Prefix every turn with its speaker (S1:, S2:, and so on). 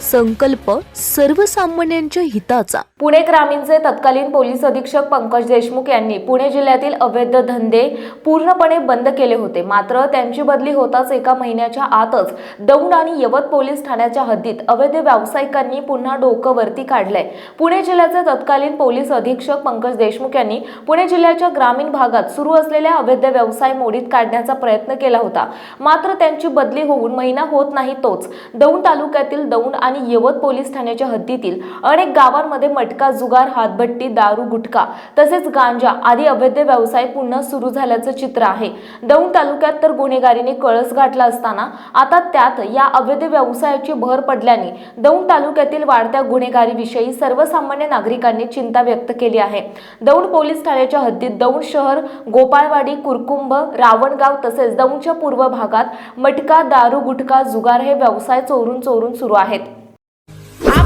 S1: संकल्प सर्वसामान्यांच्या हिताचा.
S2: पुणे ग्रामीणचे तत्कालीन पोलीस अधीक्षक पंकज देशमुख यांनी पुणे जिल्ह्यातील अवैध धंदे पूर्णपणे बंद केले होते. मात्र त्यांची बदली होताच एका महिन्याच्या आतच दौंड आणि यवत पोलीस ठाण्याच्या हद्दीत अवैध व्यावसायिकांनी पुन्हा डोकं वरती काढलंय. पुणे जिल्ह्याचे तत्कालीन पोलीस अधीक्षक पंकज देशमुख यांनी पुणे जिल्ह्याच्या ग्रामीण भागात सुरू असलेल्या अवैध व्यवसाय मोडीत काढण्याचा प्रयत्न केला होता. मात्र त्यांची बदली होऊन महिना होत नाही तोच. दौंड तालुक्यातील दौंड आणि यवत पोलीस ठाण्याच्या हद्दीतील अनेक गावांमध्ये मटका जुगार हातभट्टी दारू गुटखा तसेच गांजा आदी अवैध व्यवसाय पुन्हा सुरू झाल्याचं चित्र आहे. दौंड तालुक्यात तर गुन्हेगारीने कळस गाठला असताना आता त्यात या अवैध व्यवसायाची भर पडल्याने दौंड तालुक्यातील वाढत्या गुन्हेगारीविषयी सर्वसामान्य नागरिकांनी चिंता व्यक्त केली आहे. दौंड पोलीस ठाण्याच्या हद्दीत दौंड शहर गोपाळवाडी कुरकुंभ रावणगाव तसेच दौंडच्या पूर्व भागात मटका दारू गुटखा जुगार हे व्यवसाय चोरून चोरून सुरू आहेत.